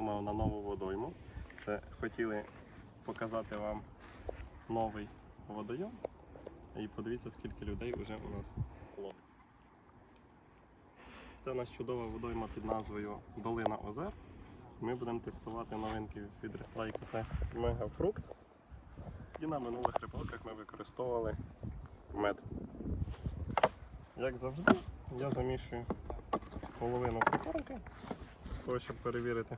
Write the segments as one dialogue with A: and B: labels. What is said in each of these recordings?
A: ми, як я думав, на нову водойму. Це хотіли показати вам новий водойом. І подивіться, скільки людей вже у нас ловить. Це у нас чудова водойма під назвою Долина Озер. Ми будемо тестувати новинки від Фідрестрайку. Це мегафрукт. І на минулих рибалках ми використовували мед. Як завжди, я замішую половину прикормки, щоб перевірити.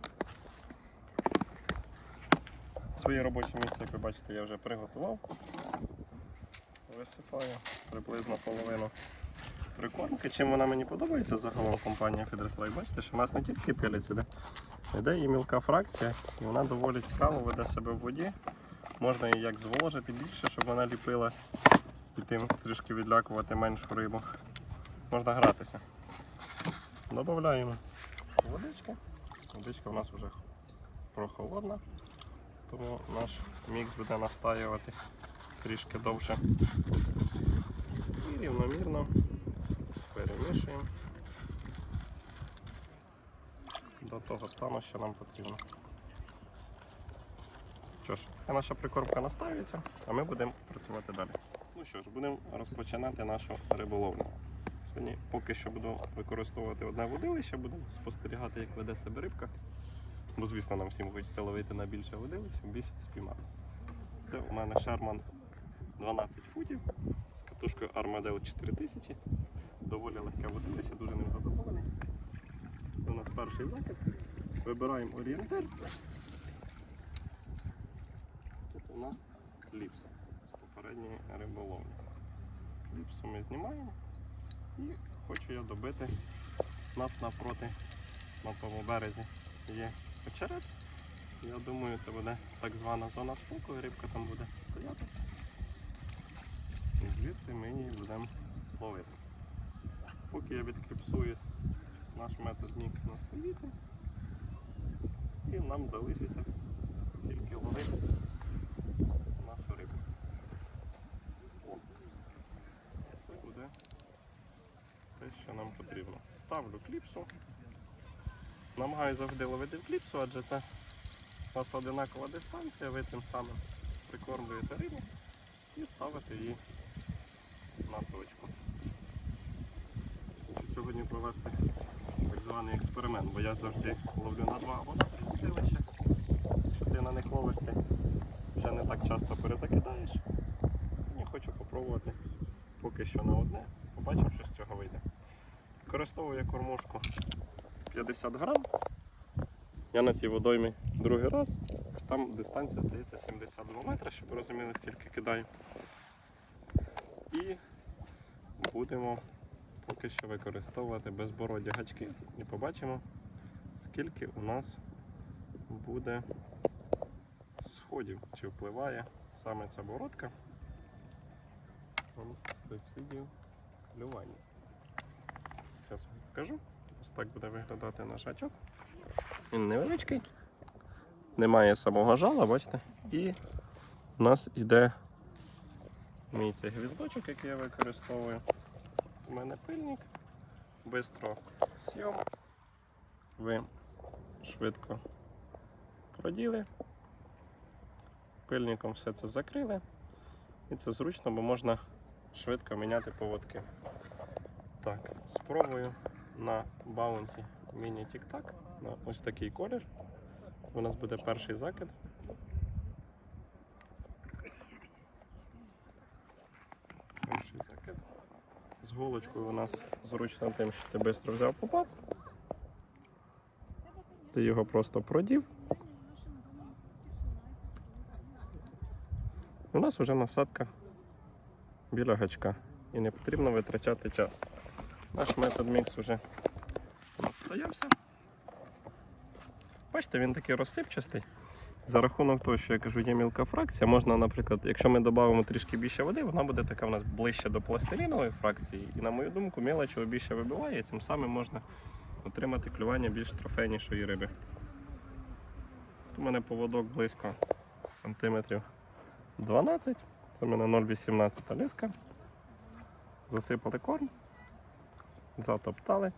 A: Своє робоче місце, як ви бачите, я вже приготував. Висипаю приблизно половину прикормки. Чим вона мені подобається загалом компанія Фідрестрайк, бачите, що в нас не тільки пилець іде, йде і мілка фракція, і вона доволі цікаво веде себе в воді. Можна її як зволожити більше, щоб вона ліпилась і тим трішки відлякувати меншу рибу. Можна гратися. Додаємо водички. Водичка у нас вже прохолодна, тому наш мікс буде настаюватись трішки довше. І рівномірно перемішуємо до того стану, що нам потрібно. Що ж, наша прикормка настаюється, а ми будемо працювати далі. Ну що ж, будемо розпочинати нашу риболовлю. Сьогодні поки що буду використовувати одне водилище, будемо спостерігати, як веде себе рибка. Бо, звісно, нам всім хочеться ловити на більше водилище, більше спіймати. Це у мене Sherman 12 футів з катушкою Armadale 4000. Доволі легке водилище, дуже ним задоволений. Це у нас перший закид. Вибираємо орієнтир. Тут у нас ліпс з попередньої риболовлі. Ліпсу ми знімаємо. І хочу я добити нас напроти на тому березі є очерет. Я думаю, це буде так звана зона спокою, рибка там буде стояти. І звідти ми її будемо ловити. Поки я відкліпсуюсь, наш метод нік настоїться. І нам залишиться тільки ловити нашу рибу. Це буде те, що нам потрібно. Ставлю кліпсу. Намагаюся завжди ловити в кліпсу, адже це у нас одинакова дистанція, ви цим самим прикормлюєте рибу і ставите її на точку. Сьогодні провести так званий експеримент, бо я завжди ловлю на два або на три водилища. Ти на них ловиш, ти вже не так часто перезакидаєш. І хочу спробувати поки що на одне. Побачимо, що з цього вийде. Використовую кормушку 50 грам. Я на цій водоймі другий раз. Там дистанція здається 72 метри, щоб розуміли, скільки кидаю. І будемо поки що використовувати безбороді гачки. І побачимо, скільки у нас буде сходів, чи впливає саме ця бородка сусідів клювання. Зараз покажу. Ось так буде виглядати наш гачок. Він невеличкий, немає самого жала, бачите? І у нас іде мій цей гвіздочок, який я використовую. У мене пильник, бистро сйом. Ви швидко проділи. Пильником все це закрили. І це зручно, бо можна швидко міняти поводки. Так, спробую на баунті міні тік-так на ось такий колір. Це у нас буде перший закид. Перший закид. З голочкою у нас зручно тим, що ти швидко взяв попап. Ти його просто продів. У нас вже насадка біля гачка і не потрібно витрачати час. Наш метод мікс вже настоявся. Бачите, він такий розсипчастий. За рахунок того, що я кажу, є мілка фракція, можна, наприклад, якщо ми додамо трішки більше води, вона буде така в нас ближче до пластилінової фракції. І, на мою думку, мілочі більше вибиває, і цим самим можна отримати клювання більш трофейнішої риби. Тут у мене поводок близько сантиметрів 12, це в мене 0,18 ліска. Засипали корм, затоптали.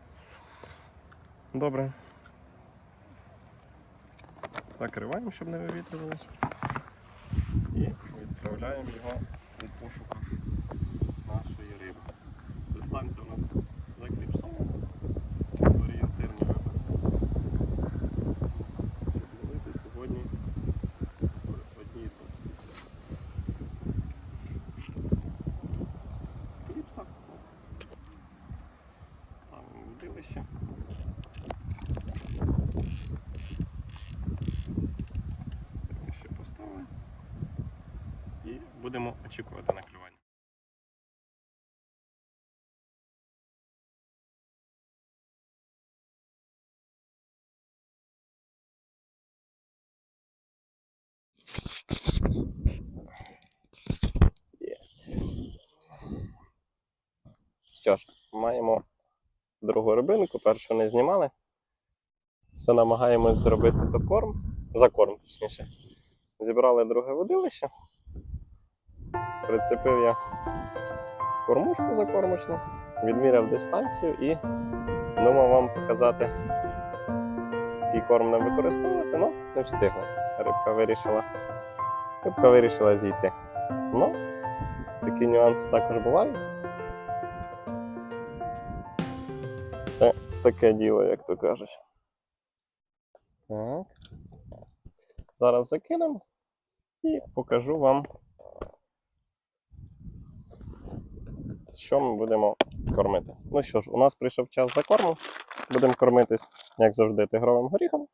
A: Добре. Закриваємо, щоб не вивітрювалося. І відправляємо його у пошуках нашої риби. Дистанція у нас закліпсована. Орієнтирні риби. Щоб ловити сьогодні в одній точці. Кліпса. Ставимо в удилище. Ще поставили. І будемо очікувати на клювання. Що ж, маємо другу рибинку, першу не знімали. Все намагаємось зробити докорм, закорм точніше. Зібрали друге водилище. Прицепив я кормушку закормочну, відміряв дистанцію і думав вам показати, який корм нам використовувати, але не встигли. Рибка вирішила, рибка вирішила зійти. Ну, такі нюанси також бувають. Це таке діло, як то кажуть. Так. Зараз закинемо і покажу вам, що ми будемо кормити. Ну що ж, у нас прийшов час закорму. Будемо кормитись, як завжди, тигровим горіхом.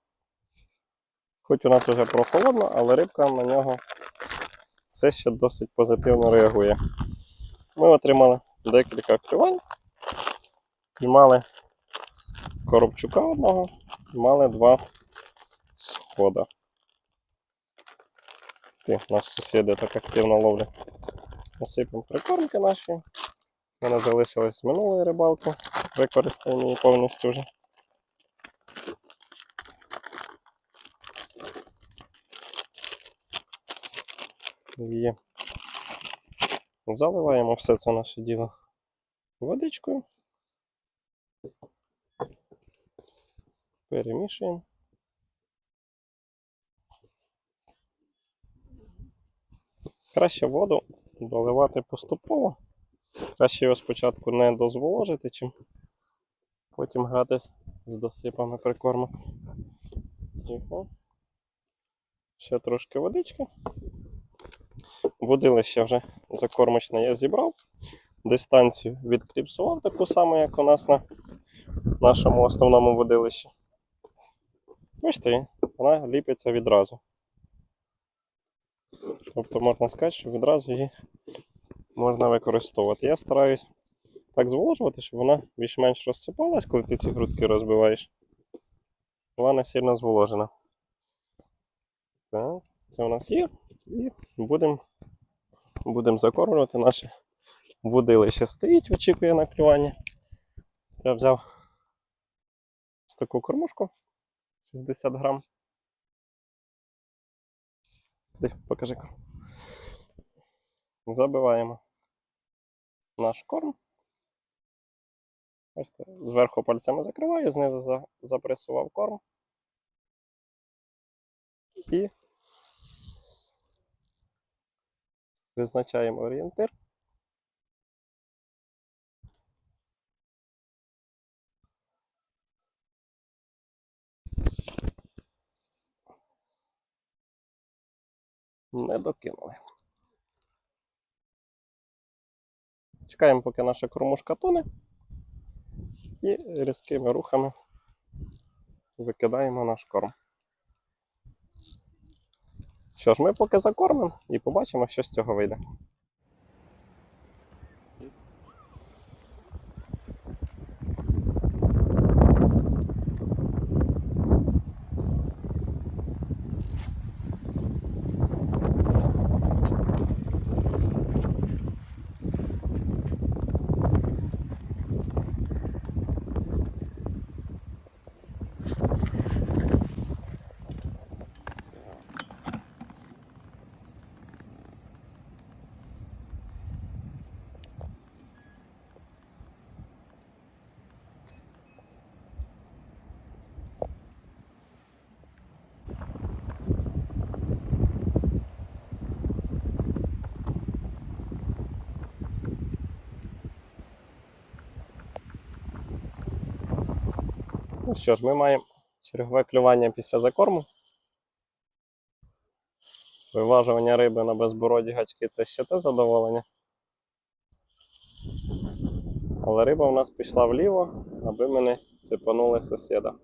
A: Хоч у нас вже прохолодно, але рибка на нього все ще досить позитивно реагує. Ми отримали декілька клювань мали коробчука одного, мали два схода. Ті, нас сусіди так активно ловлять. Насипемо прикормки наші. У мене залишилось з минулої рибалки. Використаємо її повністю вже. Є. Заливаємо все це наше діло водичкою. Перемішуємо. Краще воду доливати поступово. Краще його спочатку не дозволожити, чим потім гратись з досипами прикормок. Ще трошки водички. Водилище вже закормочне я зібрав. Дистанцію відкліпсував таку саму, як у нас на нашому основному водилищі. Бачите, вона ліпиться відразу. Тобто можна сказати, що відразу її можна використовувати. Я стараюсь так зволожувати, щоб вона більш-менш розсипалась, коли ти ці грудки розбиваєш. Вона не сильно зволожена. Так, це у нас є. І будемо будем закормлювати наше водилище. Стоїть, очікує на клювання. Я взяв ось таку кормушку 60 грам. Покажи. Забиваємо наш корм. Бачите, зверху пальцями закриваю, знизу за- запресував корм. І визначаємо орієнтир. Не докинули. Чекаємо, поки наша кормушка тоне. І різкими рухами викидаємо наш корм. Що ж, ми поки закормимо і побачимо, що з цього вийде. Ну що ж, ми маємо чергове клювання після закорму. Виважування риби на безбороді гачки це ще те задоволення. Але риба в нас пішла вліво, аби ми не цепанули сусіда.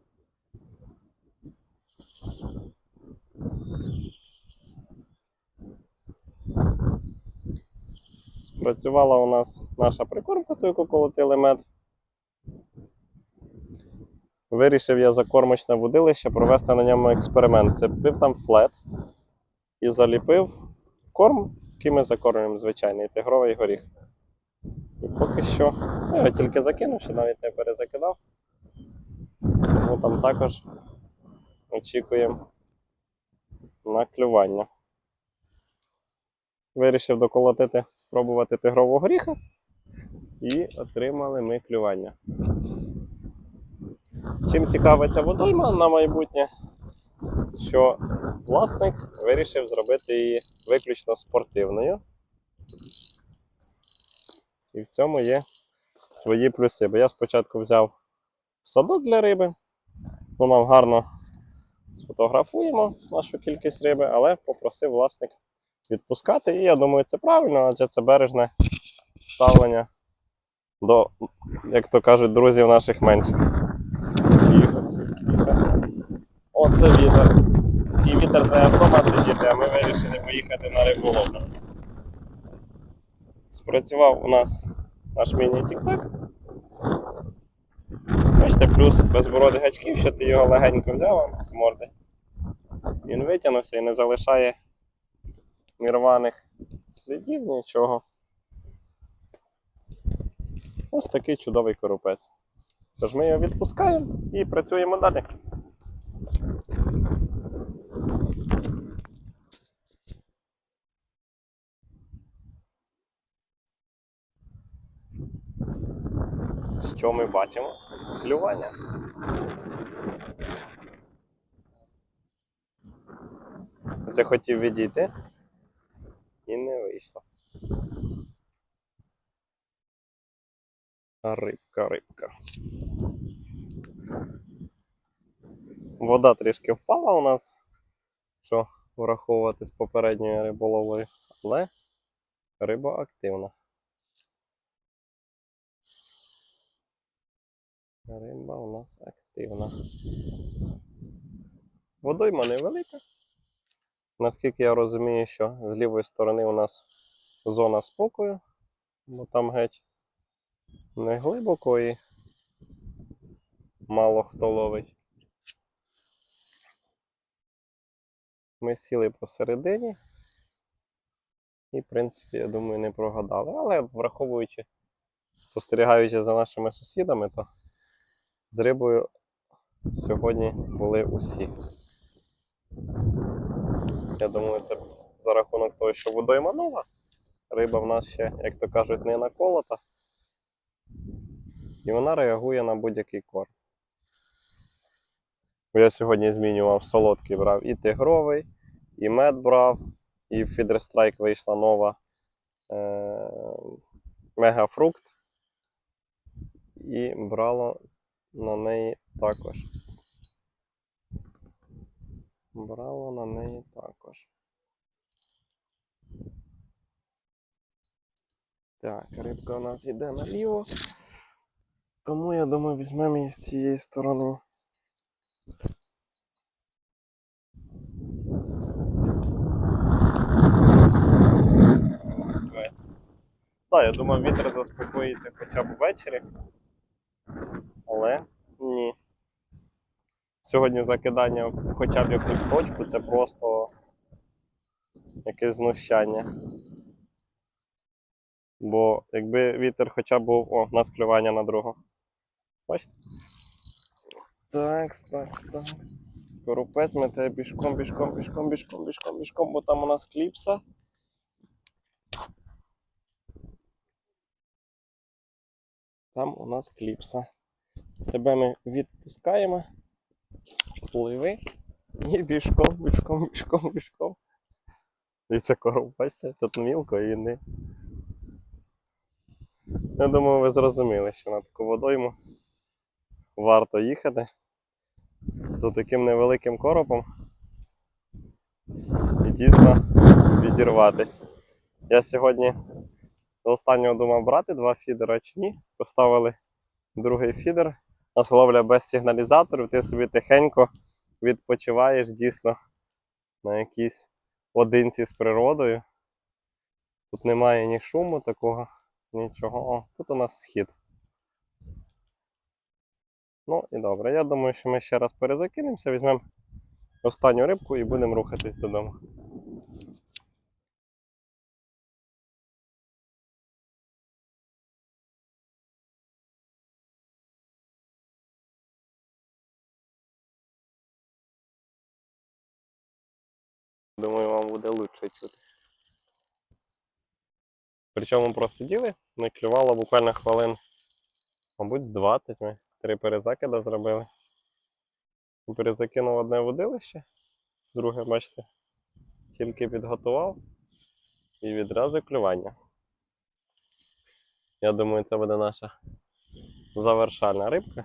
A: Спрацювала у нас наша прикормка, ту, яку колотили мед. Вирішив я за кормочне водилище провести на ньому експеримент. Цепив там флет і заліпив корм, який ми закормлюємо звичайний тигровий горіх. І поки що ну, я тільки закинув, ще навіть не перезакидав. Тому там також очікуємо на клювання. Вирішив доколотити, спробувати тигрового горіха. І отримали ми клювання. Чим цікавиться водойма на майбутнє, що власник вирішив зробити її виключно спортивною. І в цьому є свої плюси. Бо я спочатку взяв садок для риби, ну, нам гарно сфотографуємо нашу кількість риби, але попросив власник відпускати. І я думаю, це правильно, адже це бережне ставлення до, як то кажуть, друзів наших менших. Оце вітер. І вітер треба вдома сидіти, а ми вирішили поїхати на риболовлю. Спрацював у нас наш міні-тік-так. Бачите, плюс безбородих гачків, що ти його легенько взяв з морди. Він витягнувся і не залишає ні рваних слідів, нічого. Ось такий чудовий коропець. Тож ми його відпускаємо і працюємо далі. Що ми бачимо? Клювання. Це хотів відійти і не вийшло. Рибка, рибка. Вода трішки впала у нас, що враховувати з попередньою риболовою, але риба активна. Риба у нас активна. Водойма невелика. Наскільки я розумію, що з лівої сторони у нас зона спокою, бо там геть не глибоко і мало хто ловить. Ми сіли посередині і, в принципі, я думаю, не прогадали. Але враховуючи, спостерігаючи за нашими сусідами, то з рибою сьогодні були усі. Я думаю, це за рахунок того, що водойма нова. Риба в нас ще, як то кажуть, не наколота. І вона реагує на будь-який корм. Я сьогодні змінював солодкий брав і тигровий, і мед брав, і в Фідерстрайк вийшла нова е- мегафрукт. І брало на неї також. Брало на неї також. Так, рибка у нас йде наліво. Тому я думаю, візьмемо її з цієї сторони. Так, я думав, вітер заспокоїться хоча б ввечері. Але ні. Сьогодні закидання хоча б якусь точку це просто якесь знущання. Бо якби вітер хоча б був. О, у нас на другу. Бачите? Так, так, так. Коропець ми тебе бішком, бішком, бішком, бішком, бішком, бо там у нас кліпса. Там у нас кліпса. Тебе ми відпускаємо. Пливи. І бішком, бішком, бішком, бішком. І це коров, бачите, тут мілко і він не. Я думаю, ви зрозуміли, що на таку водойму варто їхати за таким невеликим коропом і дійсно відірватись. Я сьогодні до останнього думав брати два фідера чи ні. Поставили другий фідер. Нас ловля без сигналізаторів, ти собі тихенько відпочиваєш дійсно на якійсь одинці з природою. Тут немає ні шуму такого, нічого. О, тут у нас схід. Ну і добре. Я думаю, що ми ще раз перезакинемося, візьмемо останню рибку і будемо рухатись додому. Причому просиділи, не клювало буквально хвилин, мабуть, з 20 ми три перезакида зробили. Перезакинув одне водилище, друге, бачите, тільки підготував і відразу клювання. Я думаю, це буде наша завершальна рибка.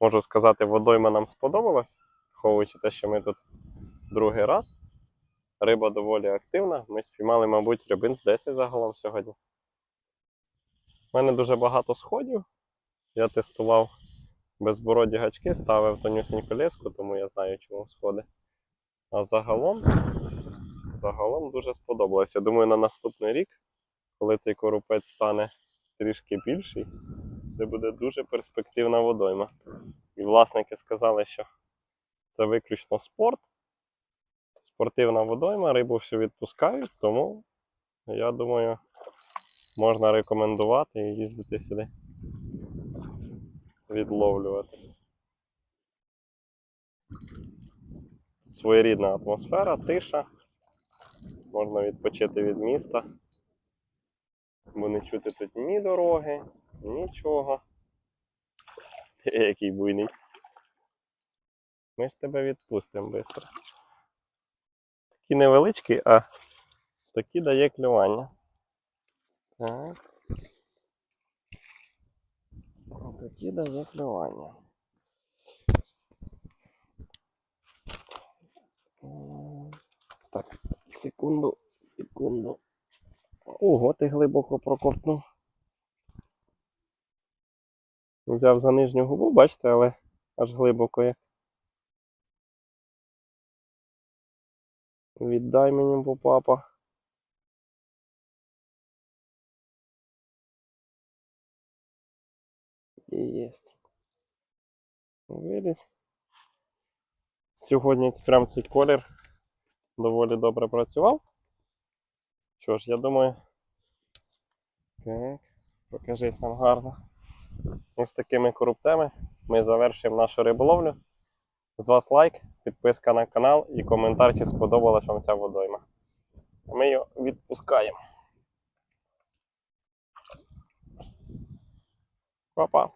A: Можу сказати, водойма нам сподобалась, враховуючи те, що ми тут другий раз. Риба доволі активна. Ми спіймали, мабуть, рибин з 10 загалом сьогодні. У мене дуже багато сходів. Я тестував безбороді гачки, ставив тонюсіньку леску, тому я знаю, чому сходи. А загалом, загалом дуже сподобалось. Я думаю, на наступний рік, коли цей коропець стане трішки більший, це буде дуже перспективна водойма. І власники сказали, що це виключно спорт спортивна водойма, рибу всю відпускають, тому я думаю, можна рекомендувати і їздити сюди. Відловлюватися. Своєрідна атмосфера, тиша. Можна відпочити від міста. Бо не чути тут ні дороги, нічого. Який буйний. Ми ж тебе відпустимо швидко такий невеличкий, а такі дає клювання. Так. Такі дає клювання. Так, секунду, секунду. Ого, ти глибоко проковтнув. Взяв за нижню губу, бачите, але аж глибоко як. Віддай мені, бо папа. І єсть. Виліз. Сьогодні прям цей колір доволі добре працював. Що ж, я думаю. Так, покажись нам гарно. Ось такими коробцями ми завершуємо нашу риболовлю. З вас лайк, підписка на канал і коментар, чи сподобалась вам ця водойма. Ми її відпускаємо. Па-па.